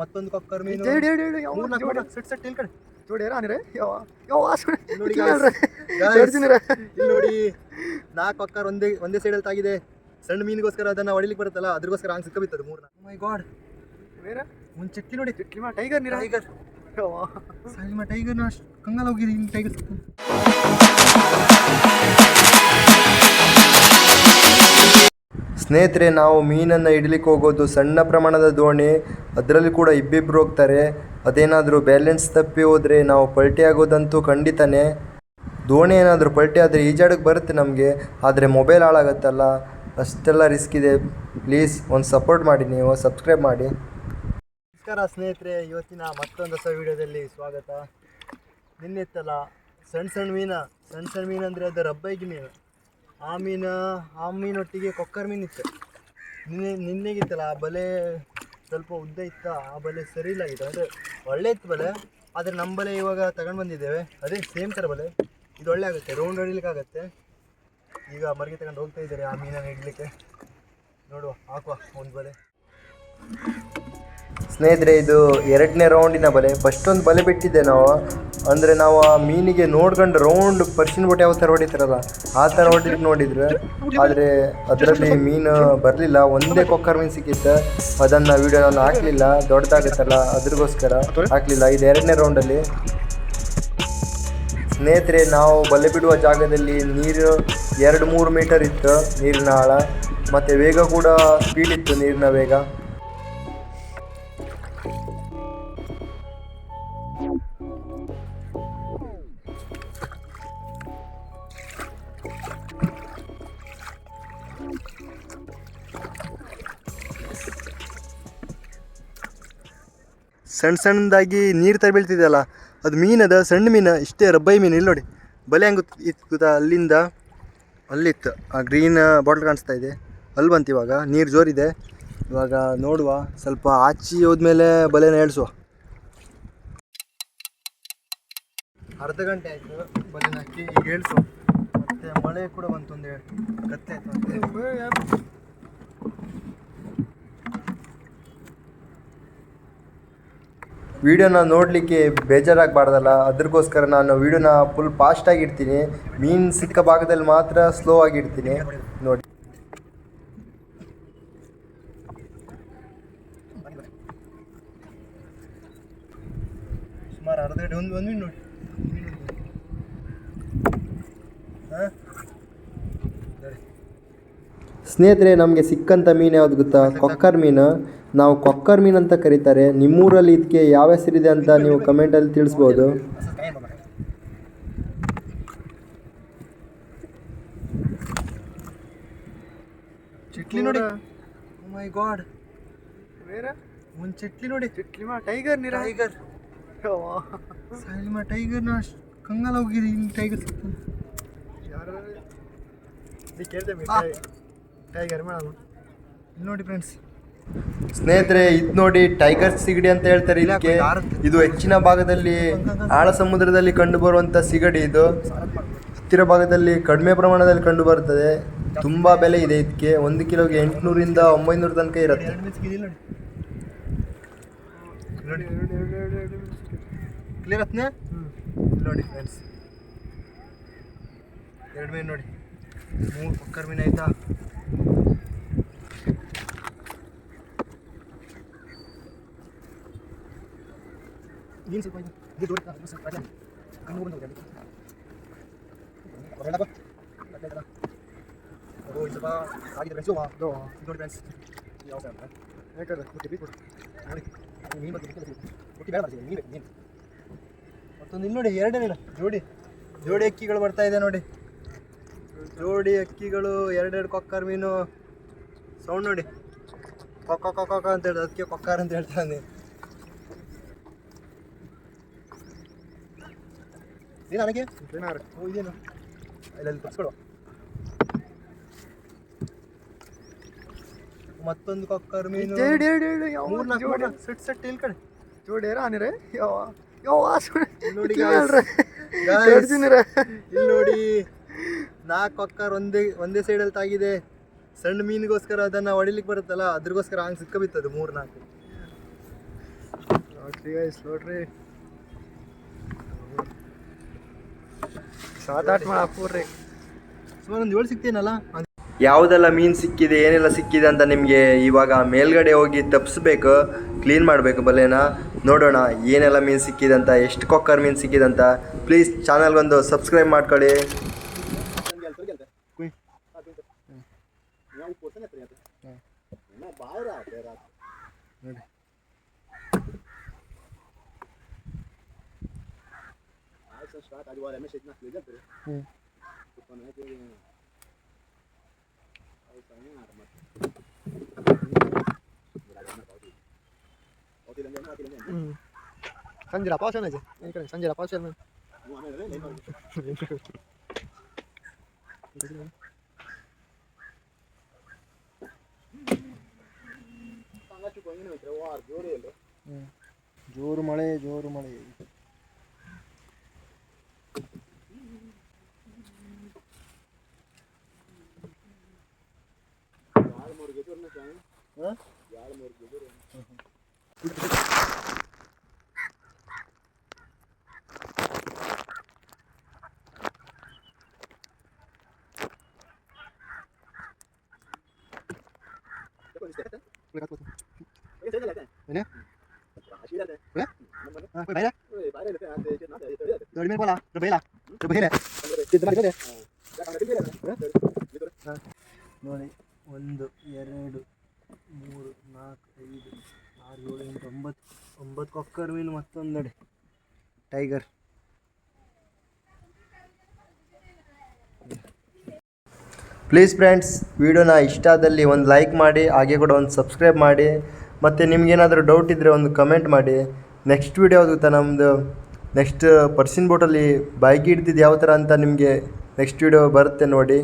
ಮತ್ತೊಂದು ಕೊಕ್ಕರ್ ಮೀನು. ಮೂರ್ ನಾಲ್ಕು ಮೀನು ಮೂರ್ ನಾಲ್ಕು ಸಿಟ್ ಸಿಟ್ ಇಲ್ಲಿ ಕಡೆ. ಜೋಡಿ ರಾನಿರೆ ಯಾವ ಯಾವ ನೋಡಿ. ಇಲ್ಲಿ ನೋಡಿ ನಾಲ್ಕು ಕೊಕ್ಕರ್ ಒಂದೇ ಒಂದೇ ಸೈಡಲ್ಲಿ ತಾಗಿದೆ. ಸಣ್ಣ ಮೀನಿಗೋಸ್ಕರ ಅದನ್ನ ಹೊಡಿಲಿಕ್ಕೆ ಬರುತ್ತಲ್ಲ ಅದ್ರಗೋಸ್ಕರ ಹಂಗೆ ಸಿಕ್ಕಬಿತ್ತದು ಮೂರ್ನ. ಮೈ ಗಾಡ್ ಬೇರೆ? ಒಂದು ಚಟ್ಲಿ ನೋಡಿ. ಚಿಟ್ಲಿಮಾ ಟೈಗರ್ ನೀರ? ಟೈಗರ್ ಸಾಲಿಮ ಟೈಗರ್ ಅಷ್ಟು ಕಂಗಾಲ ಹೋಗಿರಿ ಇಲ್ಲಿ ಟೈಗರ್ ಸ್ನೇಹಿತರೆ, ನಾವು ಮೀನನ್ನು ಹಿಡಿಲಿಕ್ಕೆ ಹೋಗೋದು ಸಣ್ಣ ಪ್ರಮಾಣದ ದೋಣಿ, ಅದರಲ್ಲಿ ಕೂಡ ಇಬ್ಬಿಬ್ರು ಹೋಗ್ತಾರೆ. ಅದೇನಾದರೂ ಬ್ಯಾಲೆನ್ಸ್ ತಪ್ಪಿ ಹೋದರೆ ನಾವು ಪಲ್ಟಿ ಆಗೋದಂತೂ ಖಂಡಿತನೇ. ದೋಣಿ ಏನಾದರೂ ಪಲ್ಟಿ ಆದರೆ ಈಜಾಡಕ್ಕೆ ಬರುತ್ತೆ ನಮಗೆ, ಆದರೆ ಮೊಬೈಲ್ ಹಾಳಾಗತ್ತಲ್ಲ. ಅಷ್ಟೆಲ್ಲ ರಿಸ್ಕ್ ಇದೆ. ಪ್ಲೀಸ್ ಒಂದು ಸಪೋರ್ಟ್ ಮಾಡಿ ನೀವು ಸಬ್ಸ್ಕ್ರೈಬ್ ಮಾಡಿ. ನಮಸ್ಕಾರ ಸ್ನೇಹಿತರೆ, ಇವತ್ತಿನ ಮತ್ತೊಂದು ಹೊಸ ವಿಡಿಯೋದಲ್ಲಿ ಸ್ವಾಗತ. ನಿನ್ನೆತ್ತಲ್ಲ ಸಣ್ಣ ಸಣ್ಣ ಮೀನ, ಸಣ್ಣ ಸಣ್ಣ ಮೀನು ಅಂದರೆ ಅದು ರಬ್ಬೈಗಿ ಮೀನು. ಆ ಮೀನು ಆ ಮೀನೊಟ್ಟಿಗೆ ಕೊಕ್ಕರ್ ಮೀನಿತ್ತು ನಿನ್ನೆ, ನಿನ್ನೆಗಿತ್ತಲ್ಲ, ಆ ಬಲೆ ಸ್ವಲ್ಪ ಉದ್ದ ಇತ್ತ, ಆ ಬಲೆ ಸರಿ ಇಲ್ಲ ಆಗಿತ್ತು ಅಂದರೆ ಒಳ್ಳೆ ಇತ್ತು ಬಲೆ, ಆದರೆ ನಮ್ಮ ಬಲೆ ಇವಾಗ ತಗೊಂಡು ಬಂದಿದ್ದೇವೆ. ಅದೇ ಸೇಮ್ ಥರ ಬಲೆ. ಇದು ಒಳ್ಳೆ ಆಗುತ್ತೆ ರೌಂಡ್ ಹೊಡಿಲಿಕ್ಕಾಗತ್ತೆ ಈಗ ಮರಿಗೆ ತಗೊಂಡು ಹೋಗ್ತಾ ಇದ್ದಾರೆ, ಆ ಮೀನನ್ನು ಇಡಲಿಕ್ಕೆ ನೋಡುವ, ಹಾಕುವ, ಒಂದು ಬಲೆ. ಸ್ನೇಹಿತರೆ, ಇದು ಎರಡನೇ ರೌಂಡಿನ ಬಲೆ. ಫಸ್ಟ್ ಒಂದು ಬಲೆ ಬಿಟ್ಟಿದ್ದೆ ನಾವು. ಅಂದರೆ ನಾವು ಆ ಮೀನಿಗೆ ನೋಡ್ಕೊಂಡು ರೌಂಡ್ ಪರ್ಶಿನ ಬೋಟ್ ಯಾವ ಥರ ಹೊಡಿತಾರಲ್ಲ, ಆ ಥರ ಹೊಡಿಲಿಕ್ಕೆ ನೋಡಿದ್ರು. ಆದರೆ ಅದರಲ್ಲಿ ಮೀನು ಬರಲಿಲ್ಲ. ಒಂದೇ ಕೊಕ್ಕರ್ ಮೀನು ಸಿಕ್ಕಿತ್ತು. ಅದನ್ನು ವೀಡಿಯೋ ನಾನು ಹಾಕಲಿಲ್ಲ. ದೊಡ್ಡದಾಗುತ್ತಲ್ಲ, ಅದ್ರಿಗೋಸ್ಕರ ಹಾಕಲಿಲ್ಲ. ಇದು ಎರಡನೇ ರೌಂಡಲ್ಲಿ ಸ್ನೇಹಿತರೆ, ನಾವು ಬಲೆ ಬಿಡುವ ಜಾಗದಲ್ಲಿ ನೀರು ಎರಡು ಮೂರು ಮೀಟರ್ ಇತ್ತು ನೀರಿನ ಆಳ. ಮತ್ತು ವೇಗ ಕೂಡ ಸ್ಪೀಡ್ ಇತ್ತು ನೀರಿನ ವೇಗ. ಸಣ್ಣ ಸಣ್ಣದಾಗಿ ನೀರು ತರ ಬೀಳ್ತಿದೆಯಲ್ಲ ಅದು ಮೀನದ ಸಣ್ಣ ಮೀನು, ಇಷ್ಟೇ ರಬ್ಬೈ ಮೀನು. ಇಲ್ಲಿ ನೋಡಿ, ಬಲೆ ಹಂಗೆ ಇತ್ತು ಅಲ್ಲಿಂದ ಅಲ್ಲಿತ್ತು. ಆ ಗ್ರೀನ್ ಬಾಟ್ಲ್ ಕಾಣಿಸ್ತಾ ಇದೆ. ಅಲ್ಲಿ ಬಂತು ಇವಾಗ. ನೀರು ಜೋರಿದೆ. ಇವಾಗ ನೋಡುವ. ಸ್ವಲ್ಪ ಆಚಿ ಹೋದ್ಮೇಲೆ ಬಲೆನ ಹೇಳಿಸುವ ಅರ್ಧ ಗಂಟೆ ಆಯಿತು ಬಲೆನ ಹಾಕಿ, ಈಗ ಹೇಳಿಸು ಮತ್ತೆ ಮಳೆ ಕೂಡ ಬಂತು ಒಂದು ಕತ್ತೆ ಆಯ್ತು ವಿಡಿಯೋನ ನೋಡಲಿಕ್ಕೆ ಬೇಜಾರಾಗಬಾರ್ದಲ್ಲ ಅದಕ್ಕೋಸ್ಕರ ನಾನು ವಿಡಿಯೋನ ಫುಲ್ ಫಾಸ್ಟಾಗಿ ಇಡ್ತೀನಿ ಮೀನು ಸಿಕ್ಕ ಭಾಗದಲ್ಲಿ ಮಾತ್ರ ಸ್ಲೋ ಆಗಿ ಇಡ್ತೀನಿ ನೋಡಿ. ಸುಮಾರು ಅರ್ಧ ಗಂಟೆ, ಒಂದು ಒಂದು ನೋಡಿ ಸ್ನೇಹಿತರೆ ನಮಗೆ ಸಿಕ್ಕಂಥ ಮೀನು ಯಾವ್ದು ಗೊತ್ತಾ? ಕೊಕ್ಕರ್ ಮೀನು. ನಾವು ಕೊಕ್ಕರ್ ಮೀನು ಅಂತ ಕರೀತಾರೆ. ನಿಮ್ಮೂರಲ್ಲಿ ಇದಕ್ಕೆ ಯಾವ ಹೆಸರಿದೆ ಅಂತ ನೀವು ಕಮೆಂಟಲ್ಲಿ ತಿಳಿಸ್ಬೋದು. ಚಿಟ್ಲಿ ನೋಡಿ. ಮೈ ಗಾಡ್ ಬೇರೆ? ಒಂದು ಚಿಟ್ಲಿ ನೋಡಿ. ಚಿಟ್ಲಿಮಾ ಟೈಗರ್ ನೀರ? ಟೈಗರ್. ಟೈಗರ್ನ ಕಂಗಾಲ ಹೋಗಿರಿ ಇಲ್ಲಿ ಟೈಗರ್ ಸಿಗ್ತಾನೆ ಕೇಳ್ತೇವೆ ಟೈಗರ್ ಇಲ್ಲಿ ನೋಡಿ ಫ್ರೆಂಡ್ಸ್ ಸ್ನೇಹಿತರೆ ಇದು ನೋಡಿ ಟೈಗರ್ ಸಿಗಡಿ ಅಂತ ಹೇಳ್ತಾರೆ ಇದಕ್ಕೆ ಇದು ಹೆಚ್ಚಿನ ಭಾಗದಲ್ಲಿ ಆಳ ಸಮುದ್ರದಲ್ಲಿ ಕಂಡು ಬರುವಂತ ಸಿಗಡಿ ಇದು. ಹತ್ತಿರ ಭಾಗದಲ್ಲಿ ಕಡಿಮೆ ಪ್ರಮಾಣದಲ್ಲಿ ಕಂಡು ಬರುತ್ತದೆ ತುಂಬಾ ಬೆಲೆ ಇದೆ ಇದಕ್ಕೆ ಒಂದು ಕಿಲೋಗೆ ಎಂಟುನೂರಿಂದ ಒಂಬೈನೂರ ತನಕ ಇರುತ್ತೆ. ಕ್ಲಿಯರ್ ನೋಡಿ. ಫ್ರೆಂಡ್ಸ್ ಎರಡು ಮೀನು ನೋಡಿ. ಮೂರು ಕುಕ್ಕರ್ ಮೀನು ಆಯ್ತಾ? ನೀನು ಸ್ವಲ್ಪ ದೊಡ್ಡ ಸ್ವಲ್ಪ. ಕಣ್ಣು ಬಂದು ಇದನ್ನ. ಓ, ಸ್ವಲ್ಪ ಆಗಿದೆ ಫ್ರೆಂಡ್ಸ್ ಅದು ಮೀನು ಬಗ್ಗೆ. ಹುಟ್ಟಿ ಬೇಡ ಮೀನು ಬೇಕು ಮೀನು ಮತ್ತೊಂದು ಇಲ್ಲಿ ನೋಡಿ ಎರಡನೇ ನೀನು ಜೋಡಿ ಜೋಡಿ ಅಕ್ಕಿಗಳು ಬರ್ತಾ ಇದೆ ನೋಡಿ. ಜೋಡಿ ಅಕ್ಕಿಗಳು ಎರಡೆರಡು ಕೊಕ್ಕರ್ ಮೀನು. ಸೌಂಡ್ ನೋಡಿ. ಕೊಕ್ಕ ಕೊಕ್ಕ ಕೊಕ್ಕ ಅಂತ ಹೇಳ್ದು. ಅದಕ್ಕೆ ಕೊಕ್ಕಾರ್ ಅಂತ ಹೇಳ್ತಾನೆ ಏನು ನನಗೆ ಓ ಇದೇನು? ಅಲ್ಲಿ ತಪ್ಸ್ಕೊಡುವ ಮತ್ತೊಂದು ಕೊಕ್ಕರ್ ಮೀನು. ಹೇಳಿ ಯಾವ ಮೂರ್ ನಾಲ್ಕು ಸೆಟ್ ಸೆಟ್ ಇಲ್ಲಿ ಕಡೆ. ಜೋಡಿ ಅನಿರೆ ಯಾವ ಯಾವ ನೋಡಿ. ಇಲ್ಲಿ ನೋಡಿ. ನಾಲ್ಕು ಕೊಕ್ಕರ್ ಒಂದೇ ಒಂದೇ ಸೈಡಲ್ಲಿ ತಾಗಿದೆ. ಸಣ್ಣ ಮೀನಿಗೋಸ್ಕರ ಅದನ್ನ ಹೊಡಿಲಿಕ್ಕೆ ಬರುತ್ತಲ್ಲ ಅದ್ರಗೋಸ್ಕರ ಹಂಗೆ ಸಿಕ್ಕಬಿತ್ತದು ಮೂರು ನಾಲ್ಕು ನೋಡ್ರಿ. ಗೈಸ್ ನೋಡ್ರಿ ಮಾಡ ಪೂರ್ರಿ ಸುಮಾರು ಒಂದು ಏಳು ಸಿಗ್ತೀನಲ್ಲ ಯಾವುದೆಲ್ಲ ಮೀನು ಸಿಕ್ಕಿದೆ ಏನೆಲ್ಲ ಸಿಕ್ಕಿದೆ ಅಂತ ನಿಮಗೆ ಇವಾಗ ಮೇಲ್ಗಡೆ ಹೋಗಿ ತಪ್ಪಿಸ್ಬೇಕು ಕ್ಲೀನ್ ಮಾಡಬೇಕು ಬಲೆನ ನೋಡೋಣ ಏನೆಲ್ಲ ಮೀನು ಸಿಕ್ಕಿದೆ ಅಂತ ಎಷ್ಟು ಕೊಕ್ಕರ್ ಮೀನು ಸಿಕ್ಕಿದೆ ಅಂತ. ಪ್ಲೀಸ್ ಚಾನಲ್ಗೊಂದು ಸಬ್ಸ್ಕ್ರೈಬ್ ಮಾಡ್ಕೊಳ್ಳಿ. ನೋಡಿ ಹ್ಞೂ ಹ್ಞೂ ಸಂಜೆ ಪಾಸ್ ಏನಾಯ್ತು ಈ ಕಡೆ ಸಂಜೆ ಪಾಸ್ ಏನು ಜೋರು ಮಳೆ ಜೋರು ಮಳೆ. ಏನೇ ಹಾಂ ಬೈಲ ದೊಡ್ಡ ಮೇಲೆ ಬೋಲ ಬೈಲ ಬೈಲ ನೋಡಿ ಒಂದು ಎರಡು ಮೂರು ನಾಲ್ಕು ಐದು ಆರು ಏಳು ಎಂಟು ಒಂಬತ್ತು ಒಂಬತ್ತು ಕೊಕ್ಕರ್ ಮೀನು ಮತ್ತೊಂದು ನೋಡಿ ಟೈಗರ್ ಪ್ಲೀಸ್ ಫ್ರೆಂಡ್ಸ್ ವಿಡಿಯೋನ ಇಷ್ಟ ಆದಲ್ಲಿ ಒಂದು ಲೈಕ್ ಮಾಡಿ ಹಾಗೆ ಕೂಡ ಒಂದು ಸಬ್ಸ್ಕ್ರೈಬ್ ಮಾಡಿ ಮತ್ತು ನಿಮ್ಗೇನಾದರೂ ಡೌಟ್ ಇದ್ದರೆ ಒಂದು ಕಮೆಂಟ್ ಮಾಡಿ. ನೆಕ್ಸ್ಟ್ ವೀಡಿಯೋ ಆಗುತ್ತೆ ನಮ್ಮದು ನೆಕ್ಸ್ಟ್ ಪರ್ಸಿನ್ ಬೋಟಲ್ಲಿ ಬಾಯ್ಗೆ ಹಿಡ್ದಿದ್ದು ಯಾವ ಥರ ಅಂತ ನಿಮಗೆ ನೆಕ್ಸ್ಟ್ ವೀಡಿಯೋ ಬರುತ್ತೆ ನೋಡಿ.